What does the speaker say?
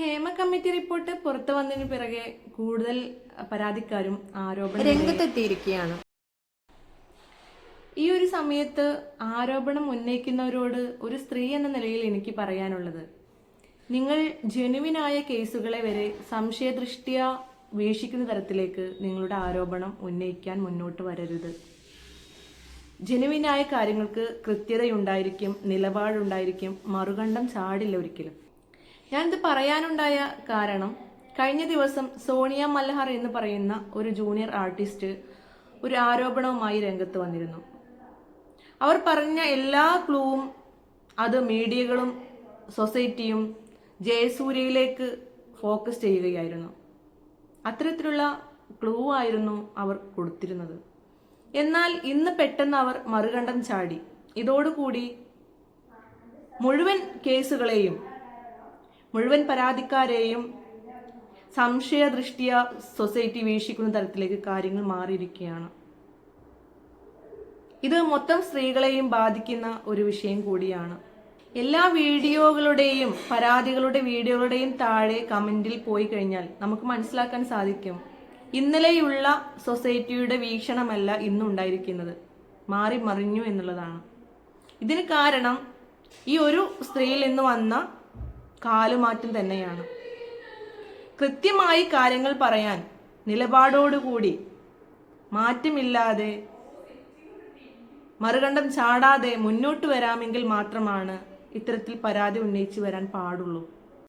Hema committee report പുറത്തു വന്നതിന് പിറകെ കൂടുതൽ പരാതിക്കാരും ആരോപണം രംഗത്തെത്തിയിരിക്കുകയാണ്. ഈ ഒരു സമയത്ത് ആരോപണം ഉന്നയിക്കുന്നവരോട് ഒരു സ്ത്രീ എന്ന നിലയിൽ എനിക്ക് പറയാനുള്ളത്. നിങ്ങൾ ജനുവിനായ കേസുകളെ വരെ സംശയദൃഷ്ടിയ വീക്ഷിക്കുന്ന തരത്തിലേക്ക് നിങ്ങളുടെ ആരോപണം ഉന്നയിക്കാൻ മുന്നോട്ട് വരരുത്. ജനുവിനായ കാര്യങ്ങൾക്ക് കൃത്യതയുണ്ടായിരിക്കും നിലപാടുണ്ടായിരിക്കും മറുകണ്ഠം ചാടില്ല ഒരിക്കലും. ഞാനിത് പറയാനുണ്ടായ കാരണം കഴിഞ്ഞ ദിവസം സോണിയ മൽഹർ എന്ന് പറയുന്ന ഒരു ജൂനിയർ ആർട്ടിസ്റ്റ് ഒരു ആരോപണവുമായി രംഗത്ത് വന്നിരുന്നു. അവർ പറഞ്ഞ എല്ലാ ക്ലൂവും അത് മീഡിയകളും സൊസൈറ്റിയും ജയസൂര്യയിലേക്ക് ഫോക്കസ് ചെയ്യുകയായിരുന്നു. അത്തരത്തിലുള്ള ക്ലൂ ആയിരുന്നു അവർ കൊടുത്തിരുന്നത്. എന്നാൽ ഇന്ന് പെട്ടെന്ന് അവർ മറുകണ്ഠം ചാടി. ഇതോടുകൂടി മുഴുവൻ കേസുകളെയും മുഴുവൻ പരാതിക്കാരെയും സംശയദൃഷ്ടിയ സൊസൈറ്റി വീക്ഷിക്കുന്ന തരത്തിലേക്ക് കാര്യങ്ങൾ മാറിയിരിക്കുകയാണ്. ഇത് മൊത്തം സ്ത്രീകളെയും ബാധിക്കുന്ന ഒരു വിഷയം കൂടിയാണ്. എല്ലാ വീഡിയോകളുടെയും പരാതികളുടെ വീഡിയോകളുടെയും താഴെ കമന്റിൽ പോയി കഴിഞ്ഞാൽ നമുക്ക് മനസ്സിലാക്കാൻ സാധിക്കും. ഇന്നലെയുള്ള സൊസൈറ്റിയുടെ വീക്ഷണമല്ല ഇന്നുണ്ടായിരിക്കുന്നത് മാറി മറിഞ്ഞു എന്നുള്ളതാണ്. ഇതിന് കാരണം ഈ ഒരു സ്ത്രീയിൽ നിന്ന് വന്ന കാലുമാറ്റം തന്നെയാണ്. കൃത്യമായി കാര്യങ്ങൾ പറയാൻ നിലപാടോടുകൂടി മാറ്റമില്ലാതെ മറുകണ്ഠം ചാടാതെ മുന്നോട്ട് വരാമെങ്കിൽ മാത്രമാണ് ഇത്തരത്തിൽ പരാതി ഉന്നയിച്ചു വരാൻ പാടുള്ളൂ.